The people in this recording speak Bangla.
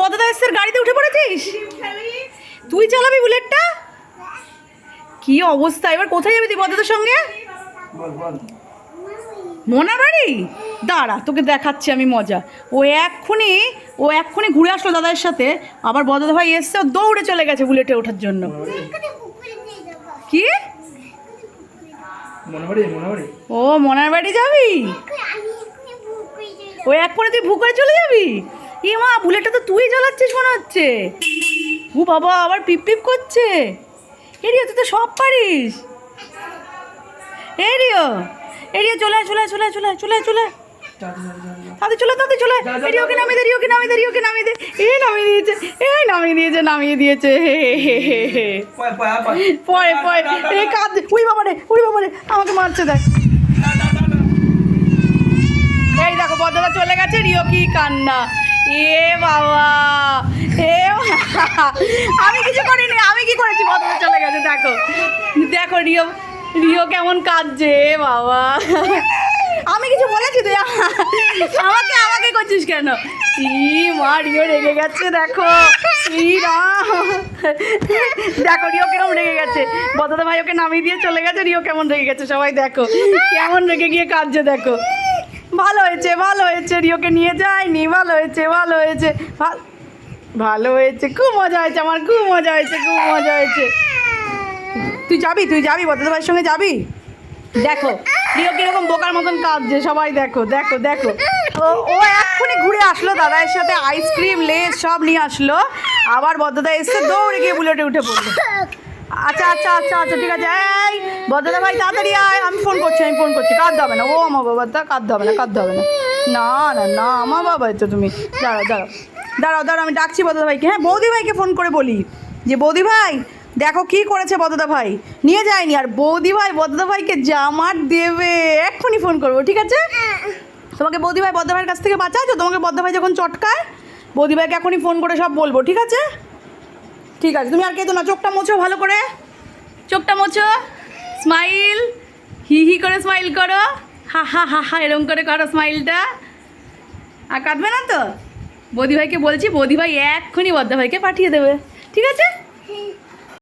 বদদা এসের গাড়িতে উঠে পড়েছিস? তুই চালাবি বুলেটটা? কি অবস্থা? এবার কোথায় যাবি তুই বদদার সঙ্গে? মোনার বাড়ি দাঁড়া তোকে দেখাচ্ছি আমি মজা। ও এক্ষুনি ও এক্ষুনি ঘুরে আসলো দাদার সাথে। আবার বদদা ভাই এসছে ও দৌড়ে চলে গেছে বুলেটে ওঠার জন্য। কি? মনে মনে ও মোনার বাড়ি যাবি? ও এক করে তুই ভু করে চলে যাবি? এ মা বুলেটটা তো তুই চালাচ্ছিস মনে হচ্ছে। ও বাবা আবার পিপ পিপ করছে। এরিও তুই তো সব পারিস। এরিও এরিও চলে চলে চলে চলে চলে চলে। তাতে চলে তাতে চলে এরিওকে যা, নামিয়ে দে রিওকে নামিয়ে দে রিওকে নামিয়ে দে। এ নামিয়ে দিয়েছে এ নামিয়ে দিয়েছে নামিয়ে দিয়েছে হে হে হে হে পয় পয় পয় পরে পরে এই কাঁদ উই বাবা রে উই বাবা রে আমাকে মারছে দেখ। এই দেখো বদলা চলে গেছে রিও কি কান্না। এ বাবা, এ। আমি কিছু করিনি, আমি কি করেছি? বদলা চলে গেছে, দেখো। দেখো, রিও রিও কেমন কাঁদছে বাবা। আমি কিছু বলেছি তুই আমাকে আমাকে করছিস কেন? ই মা, রিও রেগে গেছে, দেখো। দেখো, রিও কেমন রেগে গেছে। বদদা ভাই ওকে নামিয়ে দিয়ে চলে গেছে, রিও কেমন রেগে গেছে, সবাই দেখো। কেমন রেগে গিয়ে কাঁদছে, দেখো। ভালো হয়েছে ভালো হয়েছে, রিওকে নিয়ে যায়নি, ভালো হয়েছে ভালো হয়েছে ভালো হয়েছে, খুব মজা হয়েছে আমার, খুব মজা হয়েছে, খুব মজা হয়েছে। তুই যাবি তুই যাবি ভাইয়ের সঙ্গে যাবি? দেখো, রিও কীরকম বোকার মতন কাঁদছে, সবাই দেখো দেখো দেখো। ও এক্ষুনি ঘুরে আসলো দাদার সাথে আইসক্রিম লেস সব নিয়ে আসলো। আবার বদদা এসে দৌড়ে গিয়ে বুলেটে উঠে পড়ল। আচ্ছা আচ্ছা আচ্ছা আচ্ছা ঠিক আছে। এই বদদা ভাই তাড়াতাড়ি আয়। আমি ফোন করছি, আমি ফোন করছি। কাঁদতে হবে না। ও আমার বাবা, তা কাঁদতে হবে না, কাঁদতে হবে না। না না না, আমার বাবা তো তুমি। দাঁড়াও দাঁড়াও। দাঁড়াও দাঁড়াও, আমি ডাকছি বদদা ভাইকে হ্যাঁ বৌদি ভাইকে ফোন করে বলি। যে বৌদি ভাই দেখো কি করেছে বদদা ভাই নিয়ে যায়নি। আর বৌদি ভাই বদদা ভাইকে জামার দেবে। এক্ষুনি ফোন করব, ঠিক আছে? তোমাকে বৌদি ভাই বদ্দা ভাইয়ের কাছ থেকে বাঁচায় তো? তোমাকে বদ্দা ভাই যখন চটকায় বৌদি ভাইকে এখনই ফোন করে সব বলব, ঠিক আছে? ঠিক আছে, তুমি আর কেতো না, চোখটা মোছো ভালো করে। চোখটা মোছো। স্মাইল হি হি করে স্মাইল করো। হা হা হা হা, এরম করে করো স্মাইলটা আর কাঁদবে না তো? বৌদি ভাইকে বলছি, বৌদি ভাই এক্ষুনি বদ্দা ভাইকে পাঠিয়ে দেবে। ঠিক আছে?